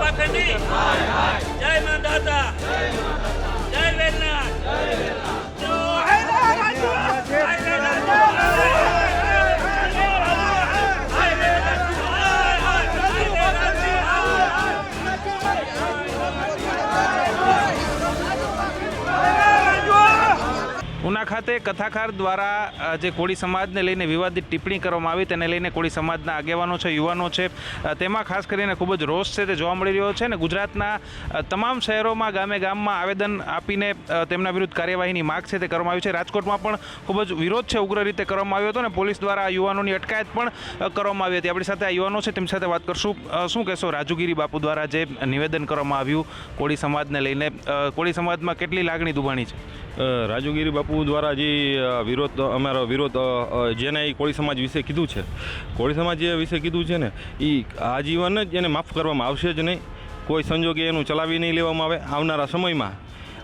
ఆపకండి ઉના ખાતે કથાકાર દ્વારા જે કોળી સમાજને લઈને વિવાદિત ટિપ્પણી કરવામાં આવી, તેને લઈને કોળી સમાજના આગેવાનો છે, યુવાનો છે તેમાં ખાસ કરીને ખૂબ જ રોષ છે તે જોવા મળી રહ્યો છે ને ગુજરાતના તમામ શહેરોમાં, ગામે ગામમાં આવેદન આપીને તેમના વિરુદ્ધ કાર્યવાહીની માગ છે તે કરવામાં આવી છે. રાજકોટમાં પણ ખૂબ જ વિરોધ છે ઉગ્ર રીતે કરવામાં આવ્યો હતો ને પોલીસ દ્વારા આ યુવાનોની અટકાયત પણ કરવામાં આવી હતી. આપણી સાથે આ યુવાનો છે, તેમની સાથે વાત કરશું. શું કહેશો રાજુગીરી બાપુ દ્વારા જે નિવેદન કરવામાં આવ્યું કોળી સમાજને લઈને? કોળી સમાજમાં કેટલી લાગણી દુભાણી છે? રાજુગીરી બાપુ દ્વારા જે વિરોધ અમારો વિરોધ જેને એ કોળી સમાજ વિશે કીધું છે, કોળી સમાજ જે વિશે કીધું છે ને એ આજીવન જ એને માફ કરવામાં આવશે જ નહીં. કોઈ સંજોગે એનું ચલાવી નહીં લેવામાં આવે. આવનારા સમયમાં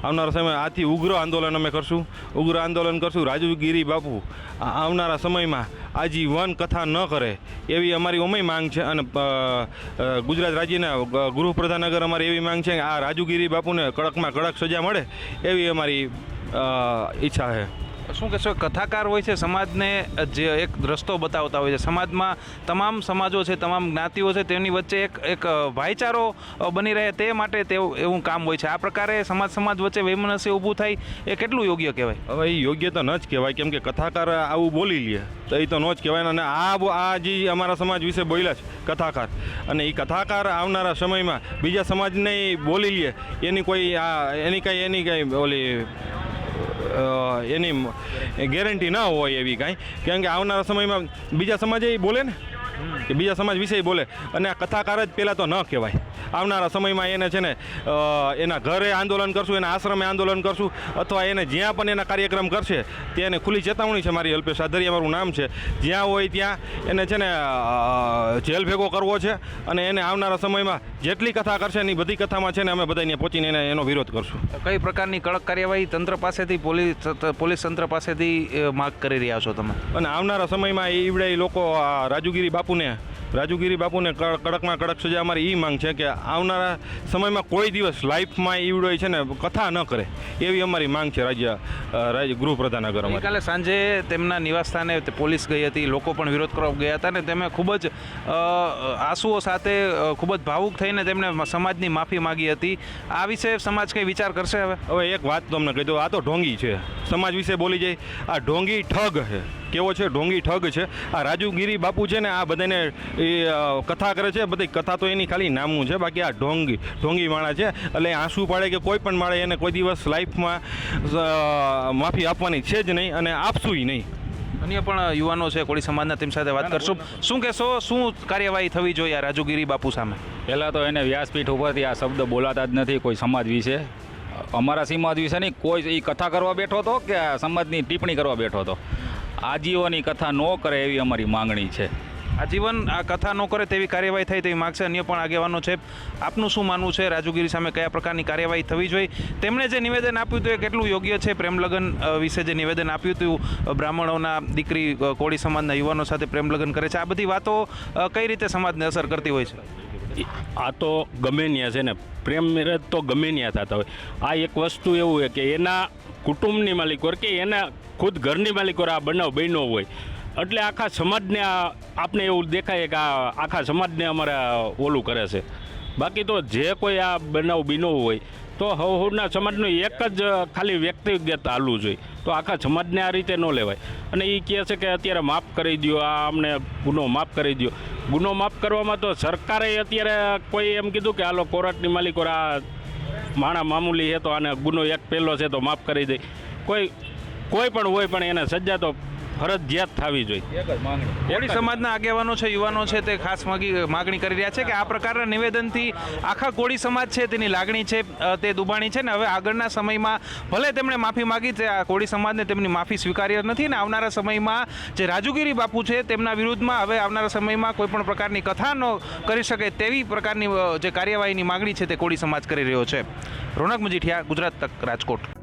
આવનારા સમયમાં આથી ઉગ્ર આંદોલન અમે કરશું. ઉગ્ર આંદોલન કરશું. રાજુગીરી બાપુ આવનારા સમયમાં આજીવન કથા ન કરે એવી અમારી ઉમય માંગ છે અને ગુજરાત રાજ્યના ગૃહપ્રધાનગર અમારી એવી માંગ છે કે આ રાજુગીરી બાપુને કડકમાં કડક સજા મળે એવી અમારી ઈચ્છા છે. શું કહેશો, કથાકાર હોય છે, સમાજને જે એક રસ્તો બતાવતા હોય છે. સમાજમાં તમામ સમાજો છે, તમામ જ્ઞાતિઓ છે તેની વચ્ચે એક એક ભાઈચારો બની રહે તે માટે તેવું એવું કામ હોય છે. આ પ્રકારે સમાજ સમાજ વચ્ચે વૈમનસ્ય ઊભું થાય, એ કેટલું યોગ્ય કહેવાય? હવે એ યોગ્ય તો ન જ કહેવાય, કેમ કે કથાકાર આવું બોલી લે, તો એ તો ન જ કહેવાય, અને આ આ જે અમારા સમાજ વિશે બોલ્યા છે, કથાકાર. અને એ કથાકાર આવનારા સમયમાં બીજા સમાજને બોલી લે, એની કોઈ આ, એની કાંઈ એની કાંઈ ઓલી એની ગેરંટી ના હોય એવી કાંઈ. કેમ કે આવનારા સમયમાં બીજા સમાજે બોલે ને? કે બીજા સમાજ વિશે બોલે. અને આ કથાકાર જ પહેલાં તો ન કહેવાય. આવનારા સમયમાં એને છે ને એના ઘરે આંદોલન કરશું એના આશ્રમે આંદોલન કરશું અથવા એને જ્યાં પણ એના કાર્યક્રમ કરશે ત્યાં એને ખુલ્લી ચેતવણી છે મારી અલ્પેશ આધરિયા મારું નામ છે. જ્યાં હોય ત્યાં એને છે ને જેલ ભેગો કરવો છે અને એને આવનારા સમયમાં જેટલી કથા કરશે એની બધી કથામાં છે ને અમે બધા અહીંયા પહોંચીને એને એનો વિરોધ કરશું. કઈ પ્રકારની કડક કાર્યવાહી તંત્ર પાસેથી પોલીસ પોલીસ તંત્ર પાસેથી માગ કરી રહ્યા છો તમે? અને આવનારા સમયમાં એ ઈવડે લોકો રાજુગીરી બાપુને રાજુગીરી બાપુને કડ- કડકમાં કડક સજા અમારી એ માંગ છે કે આવનારા સમયમાં કોઈ દિવસ લાઈફમાં ઈવડો છે ને કથા ન કરે. એવી અમારી માંગ છે રાજ્ય રાજ્ય ગૃહપ્રધાન આગળ અમારી. કાલે સાંજે તેમના નિવાસસ્થાને પોલીસ ગઈ હતી લોકો પણ વિરોધ કરવા ગયા હતા ને તેમણે ખૂબ જ આંસુઓ સાથે ખૂબ જ ભાવુક થઈને તેમણે સમાજની માફી માગી હતી. આ વિશે સમાજ કંઈ વિચાર કરશે હવે? હવે એક વાત તમને કહી દઉં આ તો ઢોંગી છે. સમાજ વિશે બોલી જાય આ ઢોંગી ઠગ છે. કેવો છે? ઢોંગી ઠગ છે. આ રાજુગીરી બાપુ છે ને આ બધાને એ કથા કરે છે. બધી કથા તો એની ખાલી નામનું છે. બાકી આ ઢોંગી ઢોંગી માણા છે. એટલે આંસુ પાડે કે કોઈ પણ માળે એને કોઈ દિવસ લાઈફમાં માફી આપવાની છે જ નહીં અને આપશુંય નહીં. અન્ય પણ યુવાનો છે કોળી સમાજના તેમ સાથે વાત કરશું. શું કહેશો? શું કાર્યવાહી થવી જોઈએ આ રાજુગીરી બાપુ સામે? પહેલાં તો એને વ્યાસપીઠ ઉપરથી આ શબ્દ બોલાતા જ નથી કોઈ સમાજ વિશે. અમારા સમાજ વિશે નહીં કોઈ એ કથા કરવા બેઠો હતો કે આ સમાજની ટિપ્પણી કરવા બેઠો હતો? આજીવોની કથા ન કરે એવી અમારી માંગણી છે. આજીવન આ કથા ન કરે તેવી કાર્યવાહી થાય તેવી માગશે અન્ય પણ આગેવાનો છે. આપનું શું માનવું છે? રાજુગીરી સામે કયા પ્રકારની કાર્યવાહી થવી જોઈએ? તેમણે જે નિવેદન આપ્યું હતું એ કેટલું યોગ્ય છે? પ્રેમલગ્ન વિશે જે નિવેદન આપ્યું હતું બ્રાહ્મણોના દીકરી કોળી સમાજના યુવાનો સાથે પ્રેમલગ્ન કરે છે. આ બધી વાતો કઈ રીતે સમાજને અસર કરતી હોય છે? આ તો ગમે ત્યાં છે ને. પ્રેમ તો ગમે ત્યાં થતા હોય. આ એક વસ્તુ એવું છે કે એના કુટુંબની માલિક માલિકો કે એના ખુદ ઘરની માલિકો આ બનાવ બન્યો હોય. એટલે આખા સમાજને આપને એવું દેખાય કે આ આખા સમાજને અમારા ઓલું કરે છે. બાકી તો જે કોઈ આ બનાવ બીનો હોય, તો હવના સમાજનું એક જ ખાલી વ્યક્તિગત હાલવું જોઈએ તો આખા સમાજને આ રીતે ન લેવાય. અને એ કહે છે કે અત્યારે માફ કરી દો આ અમને ગુનો માફ કરી દો ગુનો માફ કરવામાં તો સરકારે અત્યારે કોઈ એમ કીધું કે હાલો કોર્ટની માલિકો આ માણા મામૂલી છે તો આને ગુનો એક પહેલો છે તો માફ કરી દે. કોઈ કોઈ પણ હોય પણ એને સજા તો ફરજિયાત થવી જોઈએ. કોળી સમાજના આગેવાનો છે યુવાનો છે તે ખાસ માગી માગણી કરી રહ્યા છે કે આ પ્રકારના નિવેદનથી આખા કોળી સમાજ છે તેની લાગણી છે તે દુબાણી છે ને હવે આગળના સમયમાં ભલે તેમણે માફી માગી તે આ કોળી સમાજને તેમની માફી સ્વીકાર્ય નથી ને આવનારા સમયમાં જે રાજુગીરી બાપુ છે તેમના વિરુદ્ધમાં હવે આવનારા સમયમાં કોઈ પણ પ્રકારની કથા ન કરી શકે તેવી પ્રકારની જે કાર્યવાહીની માગણી છે તે કોળી સમાજ કરી રહ્યો છે. રોનક મજીઠિયા ગુજરાત તક રાજકોટ.